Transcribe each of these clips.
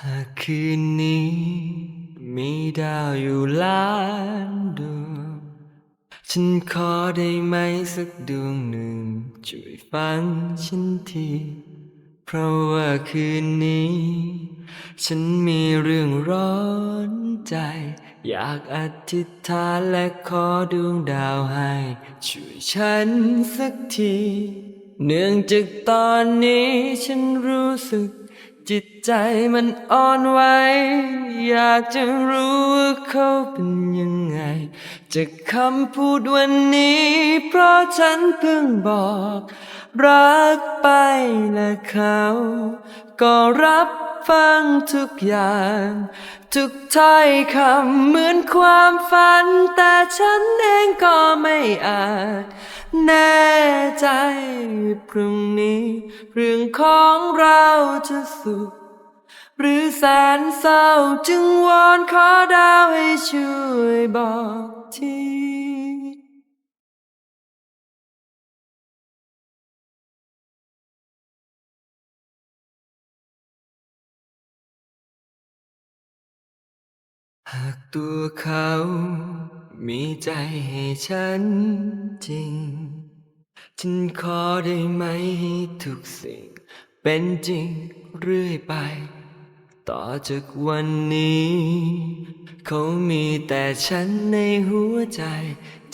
หากคืนนี้ มีดาวอยู่ล้านดวง ฉันขอได้ไหมสักดวงหนึ่ง ช่วยฟังฉันที เพราะว่าคืนนี้ ฉันมีเรื่องร้อนใจ อยากอธิษฐานและขอดวงดาวให้ ช่วยฉันสักที เนื่องจากตอนนี้ฉันรู้สึก จิตใจมันอ่อนไหวอยากจะรู้ว่าเขาเป็นยังไง จากคำพูดวันนี้ เพราะฉันเพิ่งบอก รักไปและเขา ก็รับฟังทุกอย่าง ทุกถ้อยคำเหมือนความฝัน แต่ฉันเองก็ไม่อาจ แน่ใจพรุ่งนี้ เรื่องของเราจะสุข หรือแสนเศร้าจึงวอนขอดาวให้ช่วยบอกทีหากตัวเขา มีใจให้ฉันจริง ฉันขอได้ไหมให้ทุกสิ่ง เป็นจริงเรื่อยไป ต่อจากวันนี้ เขามีแต่ฉันในหัวใจ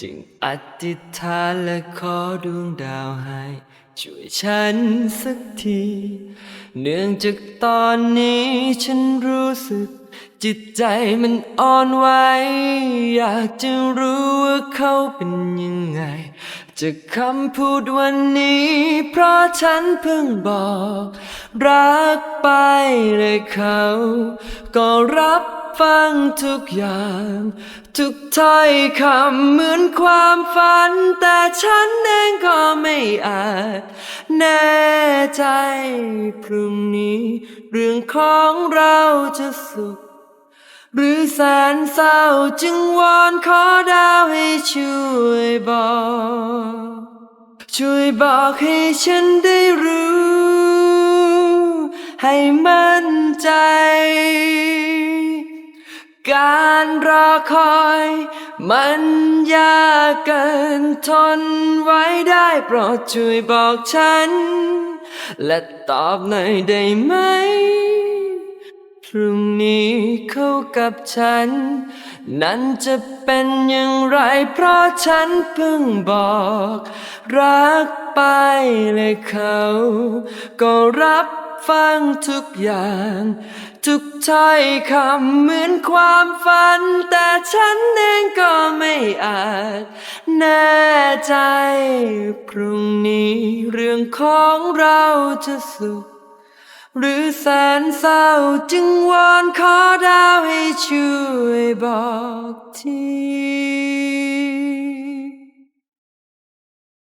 จึงอธิษฐานและขอดวงดาวให้ช่วยฉันสักที เนื่องจากตอนนี้ฉันรู้สึก จิตใจมันอ่อนไหวอยากจะรู้ว่าเขาเป็นยังไง จากคำพูดวันนี้ เพราะฉันเพิ่งบอก รักไปเลยเขา ก็รับฟังทุกอย่าง ทุกถ้อยคำเหมือนความฝัน แต่ฉันเองก็ไม่อาจ แน่ใจพรุ่งนี้ เรื่องของเราจะสุข หรือแสนเศร้าจึงวอนขอดาวให้ช่วยบอก ช่วยบอกให้ฉันได้รู้ ให้มั่นใจ การรอคอย มันยากเกินทนไว้ได้โปรดช่วยบอกฉัน และตอบหน่อยได้ไหม พรุ่งนี้เขากับฉัน นั้นจะเป็นอย่างไร เพราะฉันเพิ่งบอก รักไปเลยเขา ก็รับฟังทุกอย่าง ทุกถ้อยคำเหมือนความฝัน แต่ฉันเองก็ไม่อาจ แน่ใจ พรุ่งนี้เรื่องของเราจะสุข หรือแสนเศร้าจึงวอนขอดาวให้ช่วยบอกที